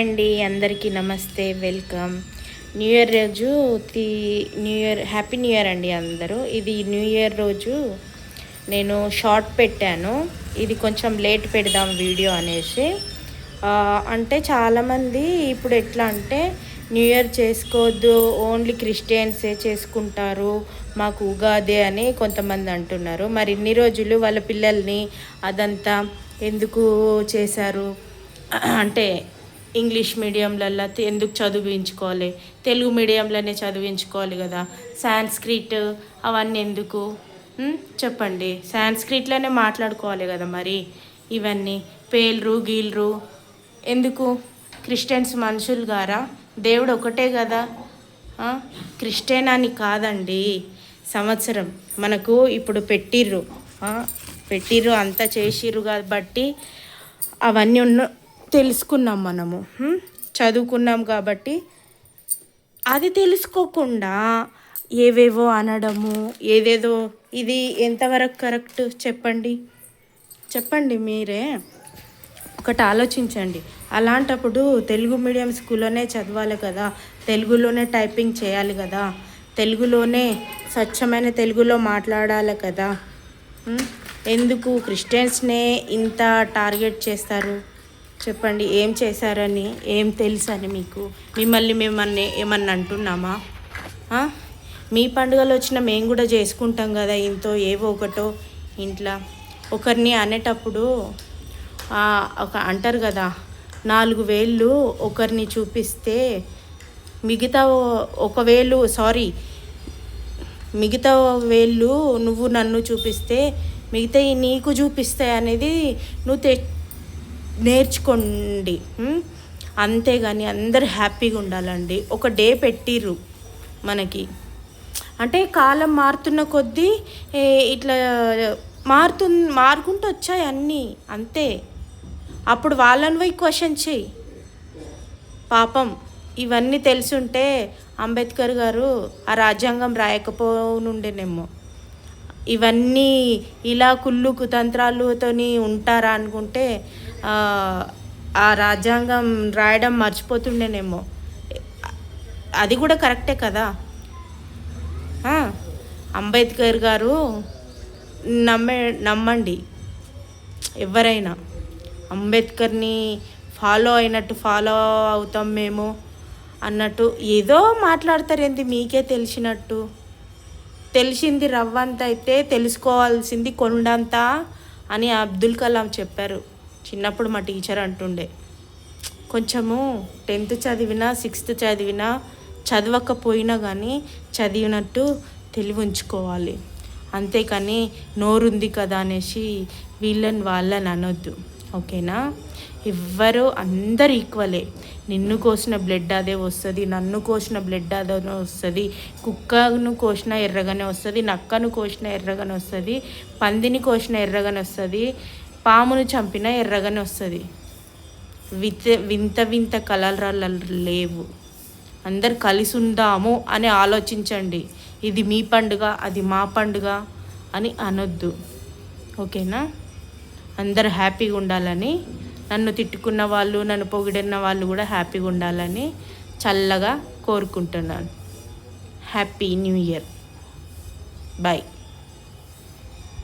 Hi అండి అందరికీ నమస్తే వెల్కమ్. న్యూ ఇయర్ రోజు తి new year happy new year అండి అందరూ. ఇది న్యూ ఇయర్ రోజు నేను షార్ట్ పెట్టాను. ఇది కొంచెం లేట్ పెడదాం వీడియో అనేసి. అంటే చాలామంది ఇప్పుడు ఎట్లా అంటే న్యూ ఇయర్ చేసుకోవద్దు ఓన్లీ క్రిస్టియన్సే చేసుకుంటారు మాకు ఉగాది అని కొంతమంది అంటున్నారు. మరి ఇన్ని రోజులు వాళ్ళ పిల్లల్ని అదంతా ఎందుకు చేశారు? అంటే ఇంగ్లీష్ మీడియంలలో ఎందుకు చదివించుకోవాలి? తెలుగు మీడియంలోనే చదివించుకోవాలి కదా. సాంస్క్రిట్ అవన్నీ ఎందుకు? చెప్పండి. సాంస్క్రిట్లోనే మాట్లాడుకోవాలి కదా మరి. ఇవన్నీ పేర్లు గీల్రు ఎందుకు? క్రిస్టియన్స్ మనుషులు గారా? దేవుడు ఒకటే కదా. క్రిస్టియన్ అని కాదండి. సంవత్సరం మనకు ఇప్పుడు పెట్టిర్రు. పెట్టిర్రు అంతా చేసిర్రు కాబట్టి అవన్నీ ఉన్న తెలుసుకున్నాం మనము. చదువుకున్నాం కాబట్టి. అది తెలుసుకోకుండా ఏవేవో అనడము ఏదేదో ఇది ఎంతవరకు కరెక్ట్ చెప్పండి. చెప్పండి మీరే. ఒకటి ఆలోచించండి. అలాంటప్పుడు తెలుగు మీడియం స్కూల్లోనే చదవాలి కదా. తెలుగులోనే టైపింగ్ చేయాలి కదా. తెలుగులోనే స్వచ్ఛమైన తెలుగులో మాట్లాడాలి కదా. ఎందుకు క్రిస్టియన్స్నే ఇంత టార్గెట్ చేస్తారు? చెప్పండి ఏం చేశారని ఏం తెలుసని మీకు? మిమ్మల్ని మిమ్మల్ని ఏమన్నా అంటున్నామా? మీ పండుగలు వచ్చిన మేము కూడా చేసుకుంటాం కదా ఇంతో ఏవో ఒకటో ఇంట్లో. ఒకరిని అనేటప్పుడు ఒక అంటారు కదా నాలుగు వేళ్ళు ఒకరిని చూపిస్తే మిగతా ఒకవేళ సారీ మిగతా వేళ్ళు నువ్వు నన్ను చూపిస్తే మిగతా నీకు చూపిస్తాయి అనేది నువ్వు తె నేర్చుకోండి. అంతేగాని అందరు హ్యాపీగా ఉండాలండి. ఒక డే పెట్టిర్రు మనకి. అంటే కాలం మారుతున్న కొద్దీ ఇట్లా మారుతు మారుకుంటూ వచ్చాయి అన్నీ. అంతే. అప్పుడు వాళ్ళని పోయి క్వశ్చన్ చెయ్యి. పాపం ఇవన్నీ తెలుసుంటే అంబేద్కర్ గారు ఆ రాజ్యాంగం రాయకపోనుండేనేమో ఇవన్నీ ఇలా కుళ్ళు కుతంత్రాలతోని ఉంటారా అనుకుంటే ఆ, రాజ్యాంగం రాయడం మర్చిపోతుండేనేమో. అది కూడా కరెక్టే కదా? అంబేద్కర్ గారు నమ్మే నమ్మండి. ఎవరైనా. అంబేద్కర్ని ఫాలో అయినట్టు ఫాలో అవుతాం మేము అన్నట్టు ఏదో మాట్లాడతారేంటి మీకే తెలిసినట్టు. తెలిసింది రవ్వంత అయితే తెలుసుకోవాల్సింది కొండంత అని అబ్దుల్ కలాం చెప్పారు. చిన్నప్పుడు మా టీచర్ అంటుండే కొంచెము టెన్త్ చదివినా సిక్స్త్ చదివినా చదవకపోయినా కానీ చదివినట్టు తెలివి ఉంచుకోవాలి అంతేకాని నోరుంది కదా అనేసి వీళ్ళని వాళ్ళని అనొద్దు. ఓకేనా? ఎవ్వరూ అందరు ఈక్వలే నిన్ను కోసిన బ్లడ్ అదే వస్తుంది నన్ను కోసిన బ్లడ్ అదే వస్తుంది కుక్కను కోసిన ఎర్రగానే వస్తుంది నక్కను కోసిన ఎర్రగానే వస్తుంది పందిని కోసిన ఎర్రగానే వస్తుంది పామును చంపిన ఎర్రగానే వస్తుంది. విత వింత వింత కలరాలు లేవు. అందరు కలిసి ఉందాము అని ఆలోచించండి. ఇది మీ పండుగ అది మా పండుగ అని అనొద్దు. ఓకేనా? అందరు హ్యాపీగా ఉండాలని నన్ను తిట్టుకున్న వాళ్ళు నన్ను పొగిడిన వాళ్ళు కూడా హ్యాపీగా ఉండాలని చల్లగా కోరుకుంటున్నాను. Happy new year. బాయ్